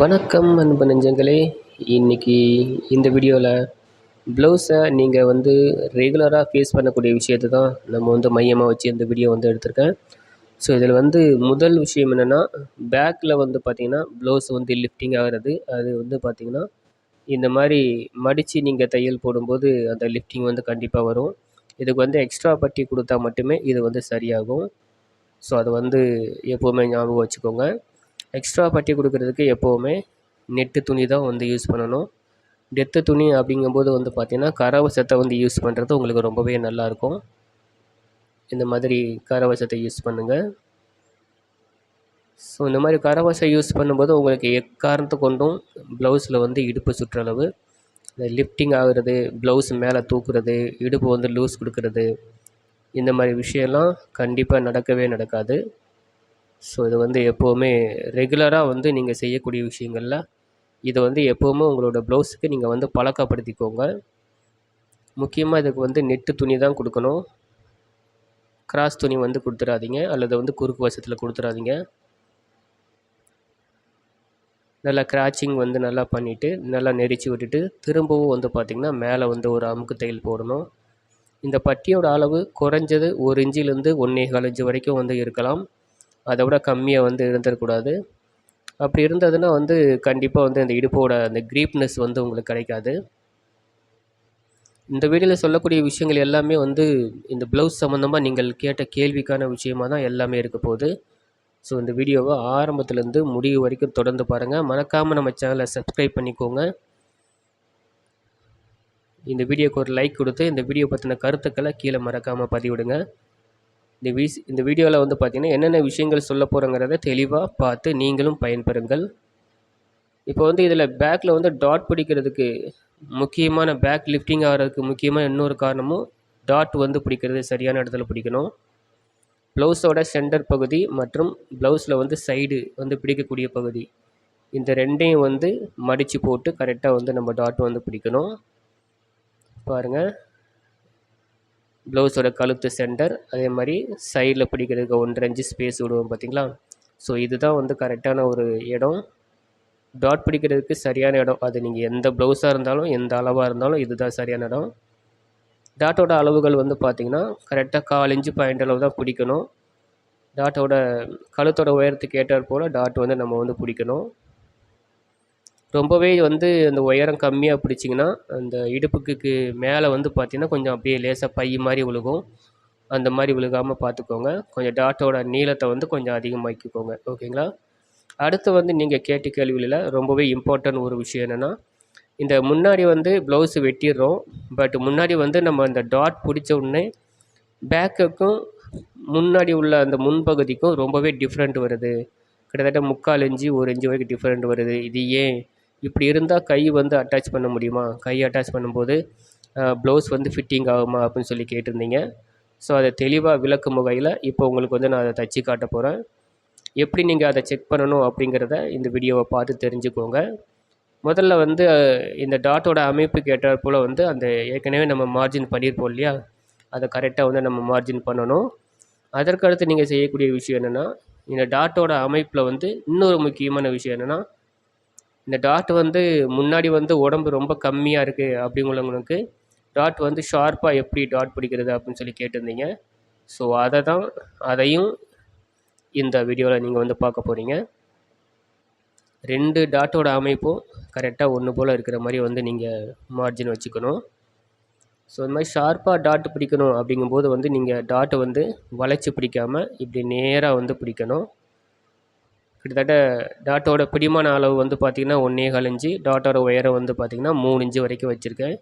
வணக்கம் அன்பு நெஞ்சங்களே. இன்றைக்கி இந்த வீடியோவில் ப்ளவுஸை நீங்கள் வந்து ரெகுலராக ஃபேஸ் பண்ணக்கூடிய விஷயத்தை தான் நம்ம வந்து மையமாக வச்சு இந்த வீடியோ வந்து எடுத்திருக்கேன். ஸோ இதில் வந்து முதல் விஷயம் என்னென்னா பேக்கில் வந்து பார்த்திங்கன்னா ப்ளவுஸ் வந்து லிஃப்டிங் ஆகிறது. அது வந்து பார்த்திங்கன்னா இந்த மாதிரி மடித்து நீங்கள் தையல் போடும்போது அந்த லிஃப்டிங் வந்து கண்டிப்பாக வரும். இதுக்கு வந்து எக்ஸ்ட்ரா பட்டி கொடுத்தா மட்டுமே இது வந்து சரியாகும். ஸோ அது வந்து எப்போவுமே ஞாபகம் வச்சுக்கோங்க. எக்ஸ்ட்ரா பட்டி கொடுக்குறதுக்கு எப்போவுமே நெட்டு துணி தான் வந்து யூஸ் பண்ணணும். டெத்து துணி அப்படிங்கும்போது வந்து பார்த்திங்கன்னா கரவசத்தை வந்து யூஸ் பண்ணுறது உங்களுக்கு ரொம்பவே நல்லாயிருக்கும் இந்த மாதிரி கரவசத்தை யூஸ் பண்ணுங்கள் ஸோ இந்த மாதிரி கரவசம் யூஸ் பண்ணும்போது உங்களுக்கு எக்காரணத்தை கொண்டும் ப்ளவுஸில் வந்து இடுப்பு சுற்றளவு இந்த லிஃப்டிங் ஆகுறது ப்ளவுஸ் மேலே தூக்குறது இடுப்பு வந்து லூஸ் கொடுக்கறது இந்த மாதிரி விஷயம்லாம் கண்டிப்பாக நடக்கவே நடக்காது. ஸோ இது வந்து எப்போவுமே ரெகுலராக வந்து நீங்கள் செய்யக்கூடிய விஷயங்களில் இதை வந்து எப்போவுமே உங்களோட ப்ளவுஸுக்கு நீங்கள் வந்து பழக்கப்படுத்திக்கோங்க. முக்கியமாக இதுக்கு வந்து நெட்டு துணி தான் கொடுக்கணும். கிராஸ் துணி வந்து கொடுத்துடாதீங்க அல்லது வந்து குறுக்கு வசத்தில் கொடுத்துடாதீங்க நல்லா கிராச்சிங் வந்து நல்லா பண்ணிவிட்டு நல்லா நெரிச்சு விட்டுட்டு திரும்பவும் வந்து பார்த்திங்கன்னா மேலே வந்து ஒரு அமுக்கு தையல் போடணும். இந்த பட்டியோட அளவு குறைஞ்சது ஒரு இன்ச்சிலேருந்து ஒன்றே கால் இன்ச்சு வரைக்கும் வந்து இருக்கலாம். அதை விட கம்மியாக வந்து இருந்துடக்கூடாது அப்படி இருந்ததுன்னா வந்து கண்டிப்பாக வந்து அந்த இடுப்போட அந்த க்ரீப்னஸ் வந்து உங்களுக்கு கிடைக்காது. இந்த வீடியோவில் சொல்லக்கூடிய விஷயங்கள் எல்லாமே வந்து இந்த ப்ளவுஸ் சம்மந்தமாக நீங்கள் கேட்ட கேள்விக்கான விஷயமாக தான் எல்லாமே இருக்க போகுது. ஸோ இந்த வீடியோவை ஆரம்பத்துலேருந்து முடிவு வரைக்கும் தொடர்ந்து பாருங்கள் மறக்காமல் நம்ம சேனலை சப்ஸ்கிரைப் பண்ணிக்கோங்க. இந்த வீடியோக்கு ஒரு லைக் கொடுத்து இந்த வீடியோ பற்றின கருத்துக்களை கீழே மறக்காமல் பதிவிடுங்க. இந்த வீஸ் இந்த வீடியோவில் வந்து பார்த்திங்கன்னா என்னென்ன விஷயங்கள் சொல்ல போகிறோங்கிறத தெளிவாக பார்த்து நீங்களும் பயன்பெறுங்கள். இப்போ வந்து இதில் பேக்கில் வந்து டாட் பிடிக்கிறதுக்கு முக்கியமான பேக் லிஃப்டிங் ஆகிறதுக்கு முக்கியமான இன்னொரு காரணமும் டாட் வந்து பிடிக்கிறது சரியான இடத்துல பிடிக்கணும். ப்ளவுஸோட சென்டர் பகுதி மற்றும் ப்ளவுஸில் வந்து சைடு வந்து பிடிக்கக்கூடிய பகுதி. இந்த ரெண்டையும் வந்து மடித்து போட்டு கரெக்டாக வந்து நம்ம டாட் வந்து பிடிக்கணும். பாருங்கள் ப்ளவுஸோட கழுத்து சென்டர் அதே மாதிரி சைடில் பிடிக்கிறதுக்கு ஒன்றரை இன்ச்சு ஸ்பேஸ் விடுவோம் பார்த்திங்களா? ஸோ இதுதான் வந்து கரெக்டான ஒரு இடம். டாட் பிடிக்கிறதுக்கு சரியான இடம். அது நீங்கள் எந்த ப்ளவுஸாக இருந்தாலும் எந்த அளவாக இருந்தாலும் இதுதான் சரியான இடம். டாட்டோட அளவுகள் வந்து பார்த்திங்கன்னா கரெக்டாக கால் இன்ச்சு பாயிண்ட் அளவு தான் பிடிக்கணும். டாட்டோட கழுத்தோட உயரத்துக்கு ஏற்றாற் போல் டாட் வந்து நம்ம வந்து பிடிக்கணும். ரொம்பவே வந்து அந்த உயரம் கம்மியாக பிடிச்சிங்கன்னா அந்த இடுப்புக்கு மேலே வந்து பார்த்திங்கன்னா கொஞ்சம் அப்படியே லேசாக பை மாதிரி விழுகும். அந்த மாதிரி விழுகாமல் பார்த்துக்கோங்க கொஞ்சம் டாட்டோட நீளத்தை வந்து கொஞ்சம் அதிகமாக்கிக்கோங்க. ஓகேங்களா? அடுத்து வந்து நீங்கள் கேட்ட கேள்வியில் ரொம்பவே இம்பார்ட்டன்ட் ஒரு விஷயம் என்னென்னா இந்த முன்னாடி வந்து ப்ளவுஸு வெட்டிடுறோம். பட் முன்னாடி வந்து நம்ம அந்த டாட் பிடிச்ச உடனே பேக்குக்கும் முன்னாடி உள்ள அந்த முன்பகுதிக்கும் ரொம்பவே டிஃப்ரெண்ட் வருது. கிட்டத்தட்ட முக்கால் இஞ்சி ஒரு இஞ்சி வரைக்கும் டிஃப்ரெண்ட் வருது. இது ஏன் இப்படி இருந்தால் கை வந்து அட்டாச் பண்ண முடியுமா? கை அட்டாச் பண்ணும்போது ப்ளவுஸ் வந்து ஃபிட்டிங் ஆகுமா அப்படின்னு சொல்லி கேட்டிருந்தீங்க. ஸோ அதை தெளிவாக விளக்கும் வகையில் இப்போ உங்களுக்கு வந்து நான் அதை தச்சு காட்ட போகிறேன் எப்படி நீங்கள் அதை செக் பண்ணணும் அப்படிங்கிறத இந்த வீடியோவை பார்த்து தெரிஞ்சுக்கோங்க. முதல்ல வந்து இந்த டாட்டோட அமைப்புக்கு ஏற்றாற் போல் வந்து அந்த ஏற்கனவே நம்ம மார்ஜின் பண்ணியிருப்போம் இல்லையா? அதை கரெக்டாக வந்து நம்ம மார்ஜின் பண்ணணும். அதற்கடுத்து நீங்கள் செய்யக்கூடிய விஷயம் என்னென்னா இந்த டாட்டோட அமைப்பில் வந்து இன்னொரு முக்கியமான விஷயம் என்னென்னா இந்த டாட் வந்து முன்னாடி வந்து உடம்பு ரொம்ப கம்மியாக இருக்குது அப்படிங்கிறவங்களுக்கு டாட் வந்து ஷார்ப்பாக எப்படி டாட் பிடிக்கிறது அப்படின்னு சொல்லி கேட்டிருந்தீங்க. ஸோ அதை தான் அதையும் இந்த வீடியோவில் நீங்கள் வந்து பார்க்க போகிறீங்க ரெண்டு டாட்டோட அமைப்பும் கரெக்டாக ஒன்று போல் இருக்கிற மாதிரி வந்து நீங்கள் மார்ஜின் வச்சுக்கணும். ஸோ இந்த மாதிரி ஷார்ப்பாக டாட் பிடிக்கணும் அப்படிங்கும்போது வந்து நீங்கள் டாட்டை வந்து வளைச்சி பிடிக்காமல் இப்படி நேராக வந்து பிடிக்கணும். கிட்டத்தட்ட டாட்டோட பிடிமான அளவு வந்து பார்த்திங்கன்னா ஒன்றே கால் இன்ச்சு. டாட்டோட உயரம் வந்து பார்த்திங்கன்னா மூணு இன்ச்சு வரைக்கும் வச்சுருக்கேன்.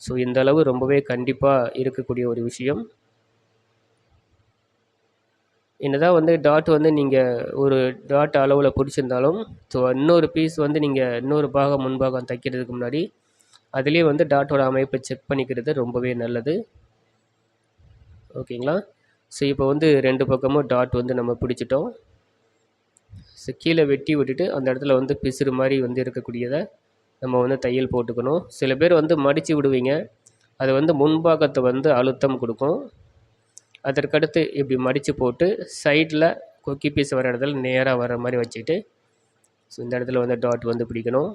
ஸோ இந்த அளவு ரொம்பவே கண்டிப்பாக இருக்கக்கூடிய ஒரு விஷயம். என்னதான் வந்து டாட் வந்து நீங்கள் ஒரு டாட் அளவில் பிடிச்சிருந்தாலும் ஸோ இன்னொரு பீஸ் வந்து நீங்கள் இன்னொரு பாகம் முன்பாகம் தைக்கிறதுக்கு முன்னாடி அதுலேயே வந்து டாட்டோட அமைப்பை செக் பண்ணிக்கிறது ரொம்பவே நல்லது. ஓகேங்களா ஸோ இப்போ வந்து ரெண்டு பக்கமும் டாட் வந்து நம்ம பிடிச்சிட்டோம். கீழே வெட்டி விட்டுட்டு அந்த இடத்துல வந்து பிசுறு மாதிரி வந்து இருக்கக்கூடியதை நம்ம வந்து தையல் போட்டுக்கணும். சில பேர் வந்து மடித்து விடுவீங்க. அது வந்து முன்பாகத்தை வந்து அழுத்தம் கொடுக்கும். அதற்கடுத்து இப்படி மடித்து போட்டு சைடில் கொக்கி பீஸ் வர இடத்துல நேராக வர மாதிரி வச்சுட்டு ஸோ இந்த இடத்துல வந்து டாட் வந்து பிடிக்கணும்.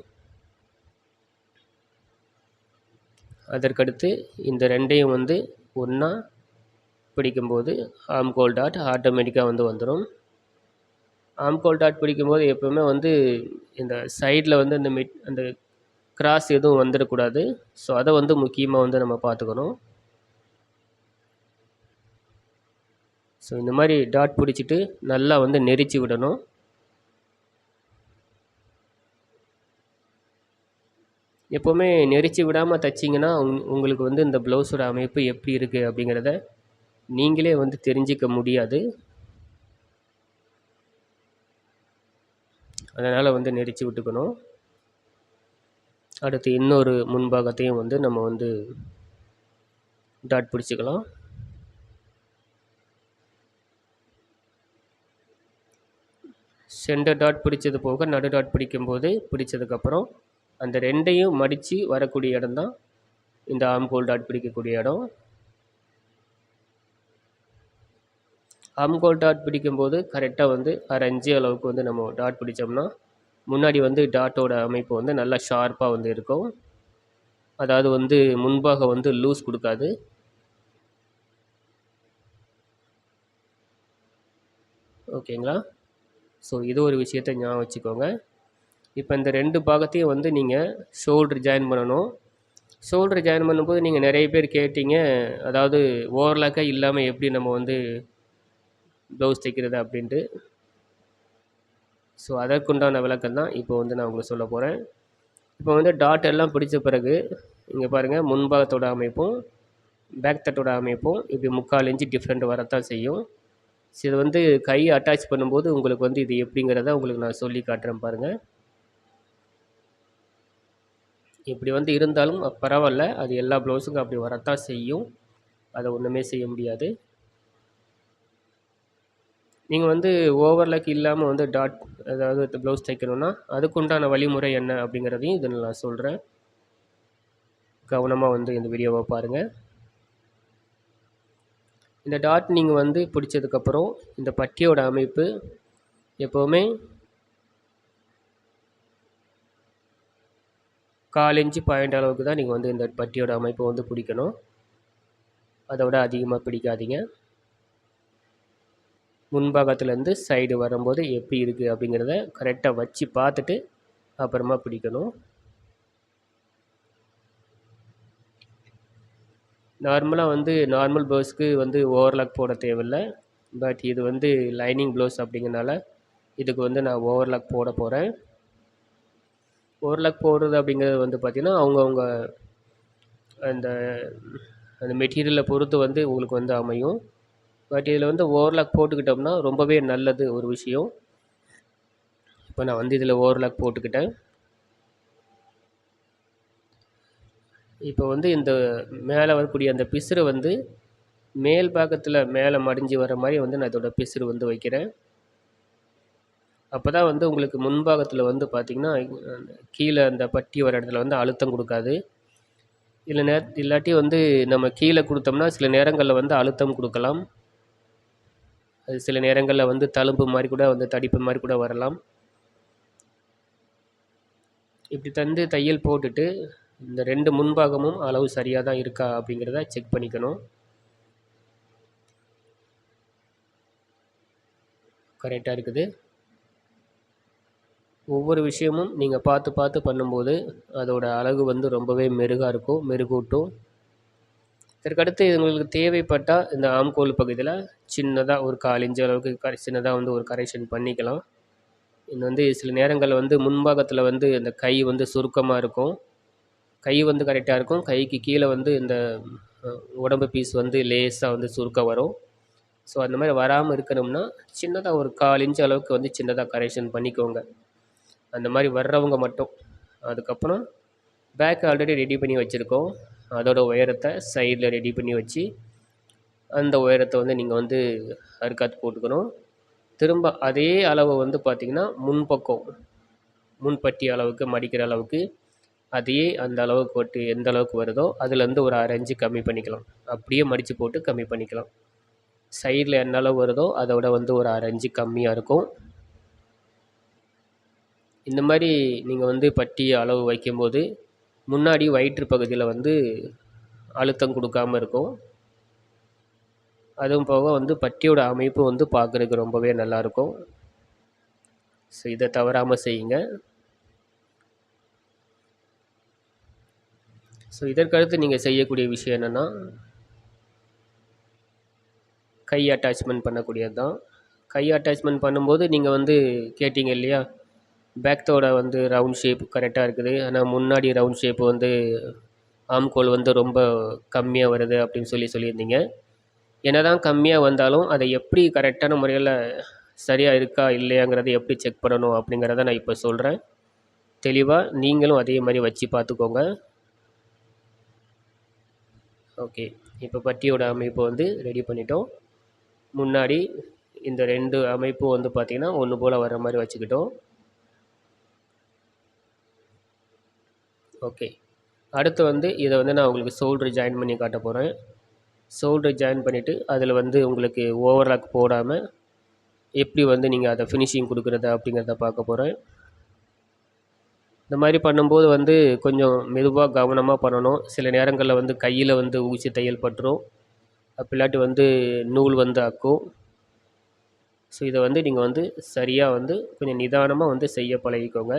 அதற்கடுத்து இந்த ரெண்டையும் வந்து ஒன்றா பிடிக்கும்போது ஆம்கோல் டாட் ஆட்டோமேட்டிக்காக வந்து வந்துடும் ஆம்கோல் டாட் பிடிக்கும்போது எப்போவுமே வந்து இந்த சைடில் வந்து இந்த மிட் அந்த கிராஸ் எதுவும் வந்துடக்கூடாது. ஸோ அதை வந்து முக்கியமாக வந்து நம்ம பார்த்துக்கணும் ஸோ இந்த மாதிரி டாட் பிடிச்சிட்டு நல்லா வந்து நெரிச்சு விடணும். எப்போவுமே நெரிச்சு விடாமல் தைச்சிங்கன்னா உங் உங்களுக்கு வந்து இந்த ப்ளவுஸோட அமைப்பு எப்படி இருக்குது அப்படிங்கிறத நீங்களே வந்து தெரிஞ்சிக்க முடியாது. அதனால் வந்து நெரிச்சு விட்டுக்கணும். அடுத்து இன்னொரு முன்பாகத்தையும் வந்து நம்ம வந்து டாட் பிடிச்சிக்கலாம். சென்டர் டாட் பிடிச்சது போக நடு டாட் பிடிக்கும்போது பிடிச்சதுக்கப்புறம் அந்த ரெண்டையும் மடித்து வரக்கூடிய இடம் தான் இந்த ஆம்கோல் டாட் பிடிக்கக்கூடிய இடம். ஹம்கோல் டாட் பிடிக்கும்போது கரெக்டாக வந்து அரை அஞ்சு அளவுக்கு வந்து நம்ம டாட் பிடிச்சோம்னா முன்னாடி வந்து டாட்டோட அமைப்பு வந்து நல்லா ஷார்ப்பாக வந்து இருக்கும். அதாவது வந்து முன்பாக வந்து லூஸ் கொடுக்காது. ஓகேங்களா? ஸோ இது ஒரு விஷயத்தை ஞாபகம் வச்சுக்கோங்க. இப்போ இந்த ரெண்டு பாகத்தையும் வந்து நீங்கள் ஷோல்டர் ஜாயின் பண்ணணும். ஷோல்டர் ஜாயின் பண்ணும்போது நீங்கள் நிறைய பேர் கேட்டீங்க அதாவது ஓவர்லாக்காக இல்லாமல் எப்படி நம்ம வந்து ப்ளவுஸ் தைக்கிறது அப்படின்ட்டு. ஸோ அதற்குண்டான விளக்கம் தான் இப்போ வந்து நான் உங்களுக்கு சொல்ல போகிறேன் இப்போ வந்து டாட் எல்லாம் பிடிச்ச பிறகு இங்கே பாருங்கள் முன்பாகத்தோட அமைப்பும் பேக் தட்டோட அமைப்பும் இப்படி முக்கால் இன்ச்சு டிஃப்ரெண்ட் வரத்தான் செய்யும். ஸோ இது வந்து கை அட்டாச் பண்ணும்போது உங்களுக்கு வந்து இது எப்படிங்கிறத உங்களுக்கு நான் சொல்லி காட்டுறேன் பாருங்கள் இப்படி வந்து இருந்தாலும் பரவாயில்ல அது எல்லா ப்ளவுஸுக்கும் அப்படி வரத்தான் செய்யும். அதை ஒன்றுமே செய்ய முடியாது. நீங்கள் வந்து ஓவர்லாக் இல்லாமல் வந்து டாட் அதாவது ப்ளவுஸ் தைக்கணுன்னா அதுக்குண்டான வழிமுறை என்ன அப்படிங்கிறதையும் இதில் நான் சொல்கிறேன் கவனமாக வந்து இந்த வீடியோவை பாருங்கள் இந்த டாட் நீங்கள் வந்து பிடிச்சதுக்கப்புறம் இந்த பட்டியோட அமைப்பு எப்போவுமே கால் இன்ச்சு பாயிண்ட் அளவுக்கு தான் நீங்கள் வந்து இந்த பட்டியோட அமைப்பை வந்து பிடிக்கணும். அதை விட அதிகமாக பிடிக்காதீங்க. முன்பாகத்துலேருந்து சைடு வரும்போது எப்படி இருக்குது அப்படிங்கிறத கரெக்டாக வச்சு பார்த்துட்டு அப்புறமா பிடிக்கணும். நார்மலாக வந்து நார்மல் ப்ளவுஸ்க்கு வந்து ஓவர்லாக் போட தேவையில்லை. பட் இது வந்து லைனிங் ப்ளவுஸ் அப்படிங்கிறனால இதுக்கு வந்து நான் ஓவர்லாக் போட போகிறேன் ஓவர்லாக் போடுறது அப்படிங்கிறது வந்து பார்த்திங்கன்னா அவங்கவுங்க அந்த அந்த மெட்டீரியலை பொறுத்து வந்து உங்களுக்கு வந்து அமையும். பட் இதில் வந்து ஓவர்லாக் போட்டுக்கிட்டோம்னா ரொம்பவே நல்லது ஒரு விஷயம். இப்போ நான் வந்து இதில் ஓவர்லாக் போட்டுக்கிட்டேன். இப்போ வந்து இந்த மேலே வரக்கூடிய அந்த பிசுறு வந்து மேல் பாகத்தில் மேலே மடிஞ்சு வர மாதிரி வந்து நான் இதோட பிசுறு வந்து வைக்கிறேன். அப்போ தான் வந்து உங்களுக்கு முன்பாகத்தில் வந்து பார்த்திங்கன்னா கீழே அந்த பட்டி வர இடத்துல வந்து அழுத்தம் கொடுக்காது. இல்லை நே இல்லாட்டி வந்து நம்ம கீழே கொடுத்தோம்னா சில நேரங்களில் வந்து அழுத்தம் கொடுக்கலாம். சில நேரங்களில் வந்து தழும்பு மாதிரி கூட வந்து தடிப்பு மாதிரி கூட வரலாம். இப்படி தந்து தையல் போட்டுட்டு இந்த ரெண்டு முன்பாகமும் அளவு சரியாக தான் இருக்கா அப்படிங்கிறத செக் பண்ணிக்கணும். கரெக்டாக இருக்குது. ஒவ்வொரு விஷயமும் நீங்கள் பார்த்து பார்த்து பண்ணும்போது அதோட அழகு வந்து ரொம்பவே மெருகாக இருக்கும் மெருகூட்டும். இதற்கடுத்து இவங்களுக்கு தேவைப்பட்டால் இந்த ஆம்கோல் பகுதியில் சின்னதாக ஒரு கால் இன்ச்சு அளவுக்கு கரை சின்னதாக வந்து ஒரு கரெக்ஷன் பண்ணிக்கலாம். இது வந்து சில நேரங்களில் வந்து முன்பாகத்தில் வந்து இந்த கை வந்து சுருக்கமாக இருக்கும். கை வந்து கரெக்டாக இருக்கும். கைக்கு கீழே வந்து இந்த உடம்பு பீஸ் வந்து லேஸாக வந்து சுருக்க வரும். ஸோ அந்த மாதிரி வராமல் இருக்கணும்னா சின்னதாக ஒரு கால் இன்ச் அளவுக்கு வந்து சின்னதாக கரெக்ஷன் பண்ணிக்கோங்க. அந்த மாதிரி வர்றவங்க மட்டும். அதுக்கப்புறம் பேக் ஆல்ரெடி ரெடி பண்ணி வச்சுருக்கோம். அதோட உயரத்தை சைடில் ரெடி பண்ணி வச்சு அந்த உயரத்தை வந்து நீங்கள் வந்து அறுக்காத்து போட்டுக்கணும். திரும்ப அதே அளவை வந்து பார்த்திங்கன்னா முன்பக்கம் முன்பட்டி அளவுக்கு மடிக்கிற அளவுக்கு அதையே அந்த அளவுக்கு போட்டு எந்த அளவுக்கு வருதோ அதுலேருந்து ஒரு அரைஞ்சு கம்மி பண்ணிக்கலாம். அப்படியே மடித்து போட்டு கம்மி பண்ணிக்கலாம். சைடில் என்ன அளவு வருதோ அதை விட வந்து ஒரு அரைஞ்சு கம்மியாக இருக்கும். இந்த மாதிரி நீங்கள் வந்து பட்டி அளவு வைக்கும்போது முன்னாடி வயிற்று பகுதியில் வந்து அழுத்தம் கொடுக்காம இருக்கும். அதுவும் போக வந்து பட்டியோட அமைப்பு வந்து பார்க்குறதுக்கு ரொம்பவே நல்லாயிருக்கும் ஸோ இதை தவறாமல் செய்யுங்க. ஸோ இதற்கடுத்து நீங்கள் செய்யக்கூடிய விஷயம் என்னென்னா கை அட்டாச்மெண்ட் பண்ணக்கூடியது தான் கை அட்டாச்மெண்ட் பண்ணும்போது நீங்கள் வந்து கேட்டிங்க இல்லையா? பேக்தோட வந்து ரவுண்ட் ஷேப் கரெக்டாக இருக்குது. ஆனால் முன்னாடி ரவுண்ட் ஷேப் வந்து ஆம்கோல் வந்து ரொம்ப கம்மியாக வருது அப்படின்னு சொல்லி சொல்லியிருந்தீங்க. என்ன தான் கம்மியாக வந்தாலும் அதை எப்படி கரெக்டான முறையில் சரியாக இருக்கா இல்லையாங்கிறத எப்படி செக் பண்ணணும் அப்படிங்கிறத நான் இப்போ சொல்கிறேன் தெளிவாக நீங்களும் அதே மாதிரி வச்சு பார்த்துக்கோங்க. ஓகே. இப்போ பட்டியோட அமைப்பு வந்து ரெடி பண்ணிட்டோம். முன்னாடி இந்த ரெண்டு அமைப்பும் வந்து பார்த்திங்கன்னா ஒன்று போல் வர மாதிரி வச்சுக்கிட்டோம். ஓகே அடுத்து வந்து இதை வந்து நான் உங்களுக்கு ஷோல்ட்ரு ஜாயின் பண்ணி காட்ட போகிறேன் ஷோல்ட்ரு ஜாயின் பண்ணிவிட்டு அதில் வந்து உங்களுக்கு ஓவர்லாக் போடாமல் எப்படி வந்து நீங்கள் அதை ஃபினிஷிங் கொடுக்குறது அப்படிங்கிறத பார்க்க போகிறேன் இந்த மாதிரி பண்ணும்போது வந்து கொஞ்சம் மெதுவாக கவனமாக பண்ணணும். சில நேரங்களில் வந்து கையில் வந்து ஊசி தையல் பட்டுரும். அப்படிலாட்டி வந்து நூல் வந்து அக்கும். ஸோ இதை வந்து நீங்கள் வந்து சரியாக வந்து கொஞ்சம் நிதானமாக வந்து செய்ய பழகிக்கோங்க.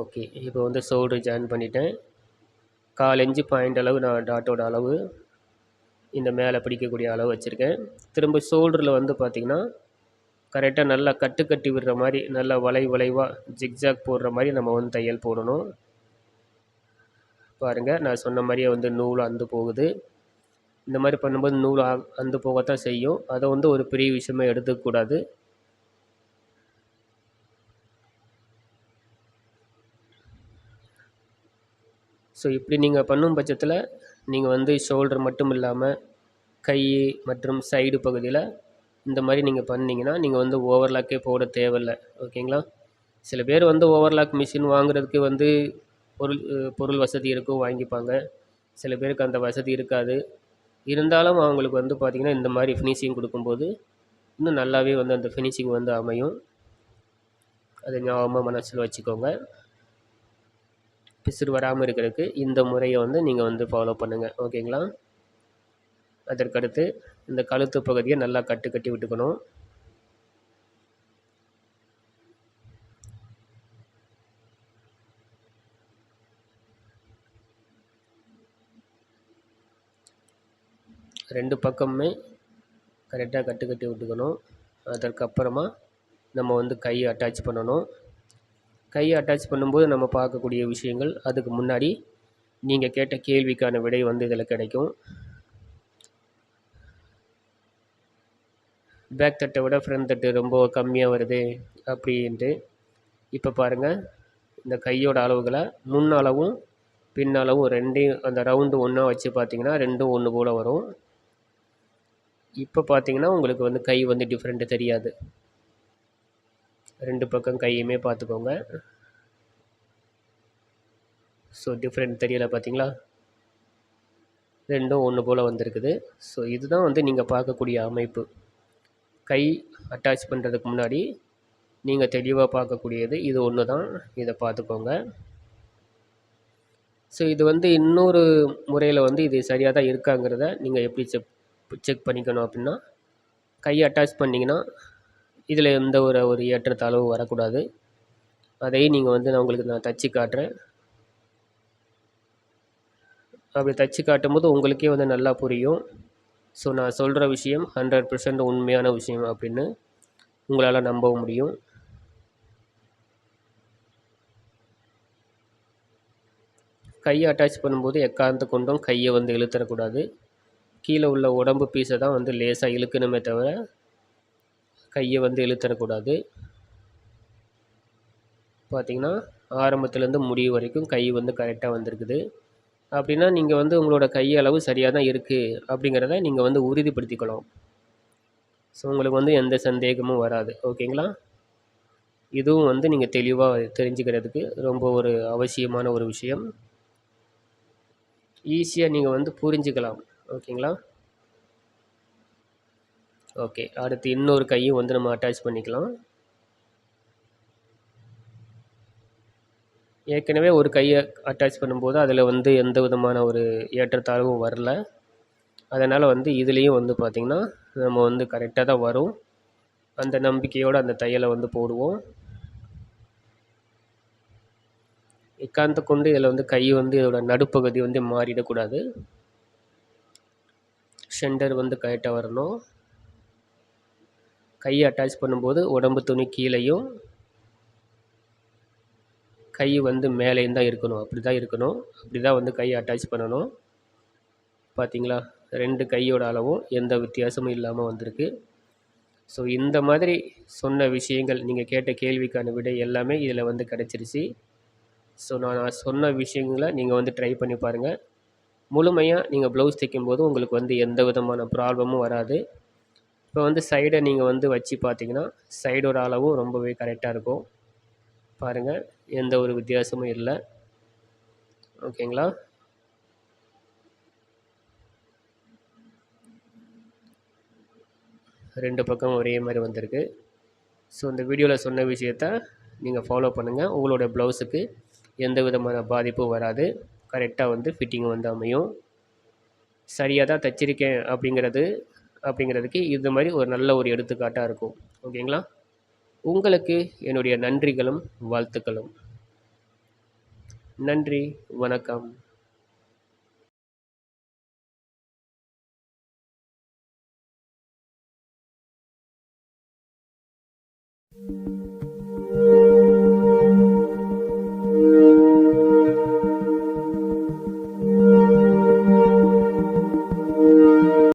ஓகே இப்போ வந்து ஷோல்ட்ரு ஜாயின் பண்ணிட்டேன். கால் இன்ச்சு பாயிண்ட் அளவு நான் டாட்டோட அளவு இந்த மேலே பிடிக்கக்கூடிய அளவு வச்சுருக்கேன். திரும்ப ஷோல்டரில் வந்து பார்த்திங்கன்னா கரெக்டாக நல்லா கட்டு கட்டி விடுற மாதிரி நல்லா வளை வளைவாக ஜிக்ஜாக் போடுற மாதிரி நம்ம வந்து தையல் போடணும். பாருங்கள் நான் சொன்ன மாதிரியே வந்து நூல் அந்து போகுது. இந்த மாதிரி பண்ணும்போது நூல் அந்து போகத்தான் செய்யும். அதை வந்து ஒரு பெரிய விஷயமாக எடுத்துக்கூடாது ஸோ இப்படி நீங்கள் பண்ணும் பட்சத்தில் நீங்கள் வந்து ஷோல்டர் மட்டும் இல்லாமல் கை மற்றும் சைடு பகுதியில் இந்த மாதிரி நீங்கள் பண்ணிங்கன்னா நீங்கள் வந்து ஓவர்லாக்கே போட தேவையில்லை. ஓகேங்களா சில பேர் வந்து ஓவர்லாக் மிஷின் வாங்குறதுக்கு வந்து பொருள் பொருள் வசதி இருக்கும் வாங்கிப்பாங்க. சில பேருக்கு அந்த வசதி இருக்காது. இருந்தாலும் அவங்களுக்கு வந்து பார்த்திங்கன்னா இந்த மாதிரி ஃபினிஷிங் கொடுக்கும்போது இன்னும் நல்லாவே வந்து அந்த ஃபினிஷிங் வந்து அமையும். அதை ஞாபகமாக மனசில் வச்சுக்கோங்க. பிசுறு வராமல் இருக்கிறதுக்கு இந்த முறையை வந்து நீங்கள் வந்து ஃபாலோ பண்ணுங்கள் ஓகேங்களா? அதற்கடுத்து இந்த கழுத்து பகுதியை நல்லா கட்டு கட்டி விட்டுக்கணும். ரெண்டு பக்கமுமே கரெக்டாக கட்டு கட்டி விட்டுக்கணும். அதற்கப்புறமா நம்ம வந்து கையை அட்டாச் பண்ணணும். கையை அட்டாச் பண்ணும்போது நம்ம பார்க்கக்கூடிய விஷயங்கள் அதுக்கு முன்னாடி நீங்கள் கேட்ட கேள்விக்கான விடை வந்து இதில் கிடைக்கும். பேக் தட்டை விட ஃப்ரண்ட் தட்டு ரொம்ப கம்மியாக வருது அப்படின்ட்டு இப்போ பாருங்கள் இந்த கையோட அளவுகளை முன் அளவும் பின் அளவும் ரெண்டையும் அந்த ரவுண்டு ஒன்றா வச்சு பார்த்தீங்கன்னா ரெண்டும் ஒன்று போல் வரும். இப்போ பார்த்தீங்கன்னா உங்களுக்கு வந்து கை வந்து டிஃப்ரெண்ட்டு தெரியாது. ரெண்டு பக்கம் கையுமே பார்த்துக்கோங்க. ஸோ டிஃப்ரெண்ட் தெரியலை பார்த்தீங்களா? ரெண்டும் ஒன்று போல் வந்திருக்குது. ஸோ இதுதான் வந்து நீங்கள் பார்க்கக்கூடிய அமைப்பு. கை அட்டாச் பண்ணுறதுக்கு முன்னாடி நீங்கள் தெளிவாக பார்க்கக்கூடியது இது ஒன்று தான் இதை பார்த்துக்கோங்க. ஸோ இது வந்து இன்னொரு முறையில் வந்து இது சரியாக தான் இருக்காங்கிறத நீங்கள் எப்படி செக் செக் பண்ணிக்கணும் அப்படின்னா கை அட்டாச் பண்ணிங்கன்னா இதில் எந்த ஒரு ஒரு ஏற்றத்தாழ்வும் வரக்கூடாது. அதையும் நீங்கள் வந்து நான் உங்களுக்கு நான் தச்சு காட்டுறேன். அப்படி தச்சு காட்டும் போது உங்களுக்கே வந்து நல்லா புரியும். ஸோ நான் சொல்கிற விஷயம் ஹண்ட்ரட் பர்சன்ட் உண்மையான விஷயம் அப்படின்னு உங்களால் நம்ப முடியும். கையை அட்டாச் பண்ணும்போது எக்காந்து கொண்டும் கையை வந்து இழுத்துறக்கூடாது. கீழே உள்ள உடம்பு பீஸை தான் வந்து லேசாக இழுக்கணுமே தவிர கையை வந்து இழுத்துடக்கூடாது. பார்த்திங்கன்னா ஆரம்பத்துலேருந்து முடிவு வரைக்கும் கை வந்து கரெக்டாக வந்திருக்குது. அப்படின்னா நீங்கள் வந்து உங்களோட கையளவு சரியாக தான் இருக்குது அப்படிங்கிறத நீங்கள் வந்து உறுதிப்படுத்திக்கலாம் ஸோ உங்களுக்கு வந்து எந்த சந்தேகமும் வராது. ஓகேங்களா? இதுவும் வந்து நீங்கள் தெளிவாக தெரிஞ்சுக்கிறதுக்கு ரொம்ப ஒரு அவசியமான ஒரு விஷயம். ஈஸியாக நீங்கள் வந்து புரிஞ்சுக்கலாம். ஓகேங்களா? ஓகே அடுத்து இன்னொரு கையும் வந்து நம்ம அட்டாச் பண்ணிக்கலாம். ஏற்கனவே ஒரு கையை அட்டாச் பண்ணும்போது அதில் வந்து எந்த விதமான ஒரு ஏற்றத்தாழ்வும் வரல. அதனால் வந்து இதுலேயும் வந்து பார்த்திங்கன்னா நம்ம வந்து கரெக்டாக தான் வரும். அந்த நம்பிக்கையோடு அந்த தையலை வந்து போடுவோம். எக்காந்த கொண்டு இதில் வந்து கை வந்து இதோட நடுப்பகுதி வந்து மாறிடக்கூடாது. சென்டர் வந்து கரெக்டாக வரணும். கையை அட்டாச் பண்ணும்போது உடம்பு துணி கீழேயும் கை வந்து மேலேயும் தான் இருக்கணும். அப்படி தான் இருக்கணும். அப்படி தான் வந்து கையை அட்டாச் பண்ணணும். பார்த்தீங்களா ரெண்டு கையோட அளவும் எந்த வித்தியாசமும் இல்லாமல் வந்திருக்கு. ஸோ இந்த மாதிரி சொன்ன விஷயங்கள் நீங்கள் கேட்ட கேள்விக்கான விடை எல்லாமே இதில் வந்து கிடச்சிருச்சு. ஸோ நான் நான் சொன்ன விஷயங்களை நீங்கள் வந்து ட்ரை பண்ணி பாருங்கள் முழுமையாக நீங்கள் ப்ளவுஸ் தைக்கும்போது உங்களுக்கு வந்து எந்த விதமான ப்ராப்ளமும் வராது. இப்போ வந்து சைடை நீங்கள் வந்து வச்சு பார்த்தீங்கன்னா சைடோட அளவும் ரொம்பவே கரெக்டாக இருக்கும். பாருங்கள் எந்த ஒரு வித்தியாசமும் இல்லை. ஓகேங்களா ரெண்டு பக்கம் ஒரே மாதிரி வந்திருக்கு. ஸோ இந்த வீடியோவில் சொன்ன விஷயத்த நீங்கள் ஃபாலோ பண்ணுங்கள் உங்களோட ப்ளவுஸுக்கு எந்த விதமான பாதிப்பும் வராது. கரெக்டாக வந்து ஃபிட்டிங் வந்து அமையும். சரியாக தான் தைச்சிருக்கேன் அப்படிங்கிறது அப்படிங்கிறதுக்கு இது மாதிரி ஒரு நல்ல ஒரு எடுத்துக்காட்டாக இருக்கும். ஓகேங்களா? உங்களுக்கு என்னுடைய நன்றிகளும் வாழ்த்துக்களும். நன்றி வணக்கம்.